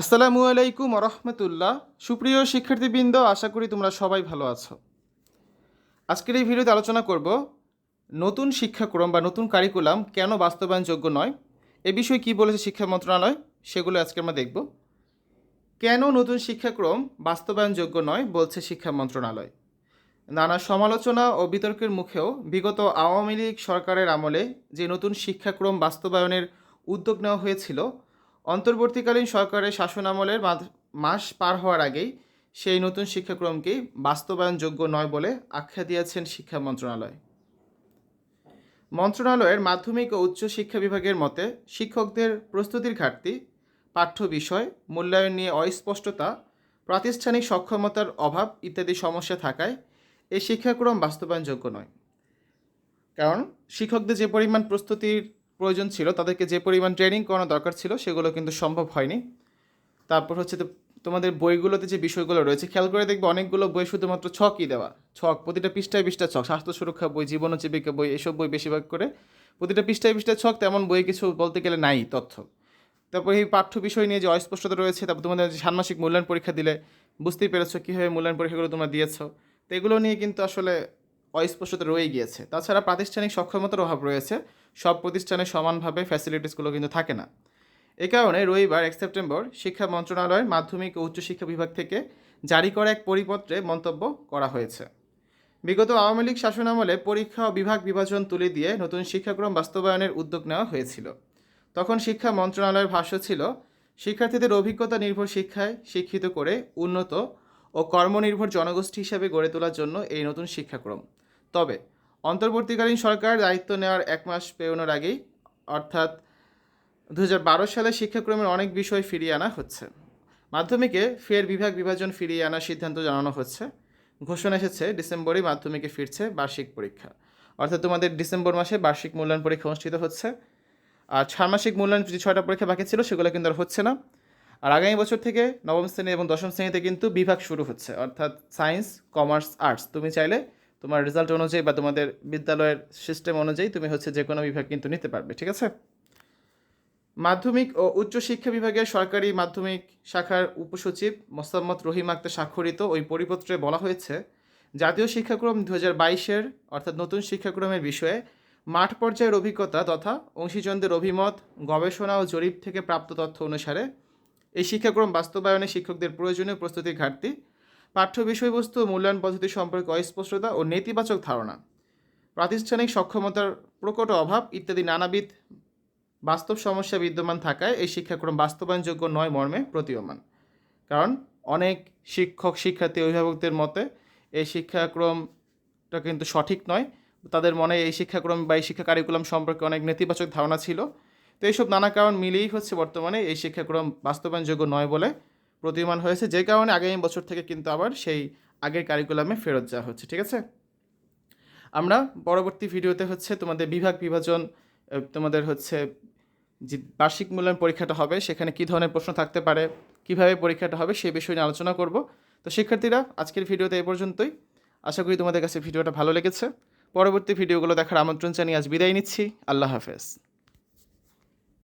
আসসালামু আলাইকুম রহমতুল্লাহ সুপ্রিয় শিক্ষার্থীবৃন্দ, আশা করি তোমরা সবাই ভালো আছো। আজকের এই ভিডিওতে আলোচনা করব নতুন শিক্ষাক্রম বা নতুন কারিকুলাম কেন বাস্তবায়নযোগ্য নয়, এ বিষয়ে কী বলেছে শিক্ষা মন্ত্রণালয়, সেগুলো আজকে আমরা দেখব। কেন নতুন শিক্ষাক্রম বাস্তবায়নযোগ্য নয় বলছে শিক্ষা মন্ত্রণালয়। নানা সমালোচনা ও বিতর্কের মুখেও বিগত আওয়ামী লীগ সরকারের আমলে যে নতুন শিক্ষাক্রম বাস্তবায়নের উদ্যোগ নেওয়া হয়েছিল অন্তর্বর্তীকালীন সরকারের শাসনামলের মাস পার হওয়ার আগেই সেই নতুন শিক্ষাক্রমকেই বাস্তবায়নযোগ্য নয় বলে আখ্যা দিয়েছেন শিক্ষা মন্ত্রণালয়। মন্ত্রণালয়ের মাধ্যমিক ও উচ্চ শিক্ষা বিভাগের মতে, শিক্ষকদের প্রস্তুতির ঘাটতি, পাঠ্য বিষয়, মূল্যায়ন নিয়ে অস্পষ্টতা, প্রাতিষ্ঠানিক সক্ষমতার অভাব ইত্যাদি সমস্যা থাকায় এই শিক্ষাক্রম বাস্তবায়নযোগ্য নয়। কারণ, শিক্ষকদের যে পরিমাণ প্রস্তুতির প্রয়োজন ছিল, তাদেরকে যে পরিমাণ ট্রেনিং করানো দরকার ছিল সেগুলো কিন্তু সম্ভব হয়নি। তারপর হচ্ছে তোমাদের বইগুলোতে যে বিষয়গুলো রয়েছে, খেয়াল করে দেখবে অনেকগুলো বই শুধুমাত্র ছকই দেওয়া। ছক, প্রতিটা পৃষ্ঠায় পৃষ্ঠা ছক, স্বাস্থ্য সুরক্ষা বই, জীবন জীবিকা বই, এসব বই বেশিরভাগ করে প্রতিটা পৃষ্ঠায় পৃষ্ঠায় ছক, তেমন বই কিছু বলতে গেলে নাই তথ্য। তারপর এই পাঠ্য বিষয় নিয়ে যে অস্পষ্টতা রয়েছে, তারপর তোমাদের যে ষান্মাসিক মূল্যায়ন পরীক্ষা দিলে বুঝতেই পেরেছ কীভাবে মূল্যায়ন পরীক্ষাগুলো তোমরা দিয়েছ। তো এগুলো নিয়ে কিন্তু আসলে অস্পষ্টতা রয়ে গিয়েছে। তাছাড়া প্রাতিষ্ঠানিক সক্ষমতার অভাব রয়েছে। সব প্রতিষ্ঠানে সমানভাবে ফ্যাসিলিটিসগুলো কিন্তু থাকে না। এ কারণে রবিবার এক সেপ্টেম্বর শিক্ষা মন্ত্রণালয়ের মাধ্যমিক ও উচ্চশিক্ষা বিভাগ থেকে জারি করা এক পরিপত্রে মন্তব্য করা হয়েছে। বিগত আওয়ামী লীগ শাসনামলে পরীক্ষা ও বিভাগ বিভাজন তুলে দিয়ে নতুন শিক্ষাক্রম বাস্তবায়নের উদ্যোগ নেওয়া হয়েছিল। তখন শিক্ষা মন্ত্রণালয়ের ভাষ্য ছিল, শিক্ষার্থীদের অভিজ্ঞতা নির্ভর শিক্ষায় শিক্ষিত করে উন্নত ও কর্মনির্ভর জনগোষ্ঠী হিসাবে গড়ে তোলার জন্য এই নতুন শিক্ষাক্রম। তবে অন্তর্বর্তীকালীন সরকার দায়িত্ব নেওয়ার এক মাস পেরোনোর আগেই, অর্থাৎ দু হাজার বারো সালে শিক্ষাক্রমের অনেক বিষয় ফিরিয়ে আনা হচ্ছে। মাধ্যমিকে ফের বিভাগ বিভাজন ফিরিয়ে আনার সিদ্ধান্ত জানানো হচ্ছে। ঘোষণা এসেছে, ডিসেম্বরেই মাধ্যমিকে ফিরছে বার্ষিক পরীক্ষা। অর্থাৎ তোমাদের ডিসেম্বর মাসে বার্ষিক মূল্যায়ন পরীক্ষা অনুষ্ঠিত হচ্ছে। আর ষান্মাসিক মূল্যায়ন যে ছয়টা পরীক্ষা বাকি ছিল, সেগুলো কিন্তু আর হচ্ছে না। আর আগামী বছর থেকে নবম শ্রেণি এবং দশম শ্রেণীতে কিন্তু বিভাগ শুরু হচ্ছে, অর্থাৎ সায়েন্স, কমার্স, আর্টস। তুমি চাইলে তোমার রেজাল্ট অনুযায়ী বা তোমাদের বিদ্যালয়ের সিস্টেম অনুযায়ী তুমি হচ্ছে যে কোনো বিভাগ কিন্তু নিতে পারবে, ঠিক আছে? মাধ্যমিক ও উচ্চ শিক্ষা বিভাগের সরকারি মাধ্যমিক শাখার উপসচিব মোসাম্মদ রহিম আক্তার স্বাক্ষরিত ওই পরিপত্রে বলা হয়েছে, জাতীয় শিক্ষাক্রম দু হাজার বাইশের অর্থাৎ নতুন শিক্ষাক্রমের বিষয়ে মাঠ পর্যায়ের অভিজ্ঞতা তথা অংশীজনদের অভিমত, গবেষণা ও জরিপ থেকে প্রাপ্ত তথ্য অনুসারে এই শিক্ষাক্রম বাস্তবায়নে শিক্ষকদের প্রয়োজনীয় প্রস্তুতির ঘাটতি পাঠ্য বিষয়বস্তু মূল্যায়ন পদ্ধতি সম্পর্কে অস্পষ্টতা ও নেতিবাচক ধারণা। প্রাতিষ্ঠানিক সক্ষমতার প্রকট অভাব ইত্যাদি নানাবিধ বাস্তব সমস্যা বিদ্যমান থাকায় এই শিক্ষাক্রম বাস্তবায়নযোগ্য নয় মর্মে প্রতীয়মান। কারণ অনেক শিক্ষক, শিক্ষার্থী, অভিভাবকদের মতে এই শিক্ষাক্রমটা কিন্তু সঠিক নয়। তাদের মনে এই শিক্ষাক্রম বা এই শিক্ষা কারিকুলাম সম্পর্কে অনেক নেতিবাচক ধারণা ছিল। তো এইসব নানা কারণ মিলেই হচ্ছে বর্তমানে এই শিক্ষাক্রম বাস্তবায়নযোগ্য নয় বলে প্রতীয়মান হয়েছে। যে কারণে আগামী বছর থেকে কিন্তু আবার সেই আগের কারিকুলামে ফেরত যাওয়া হচ্ছে, ঠিক আছে? আমরা পরবর্তী ভিডিওতে হচ্ছে তোমাদের বিভাগ বিভাজন তোমাদের হচ্ছে যে বার্ষিক মূল্যায়ন পরীক্ষাটা হবে, সেখানে কী ধরনের প্রশ্ন থাকতে পারে, কীভাবে পরীক্ষাটা হবে সেই বিষয়ে নিয়ে আলোচনা করব। তো শিক্ষার্থীরা, আজকের ভিডিওতে এ পর্যন্তই। আশা করি তোমাদের কাছে ভিডিওটা ভালো লেগেছে। পরবর্তী ভিডিওগুলো দেখার আমন্ত্রণ জানিয়ে আজ বিদায় নিচ্ছি। আল্লাহ হাফেজ।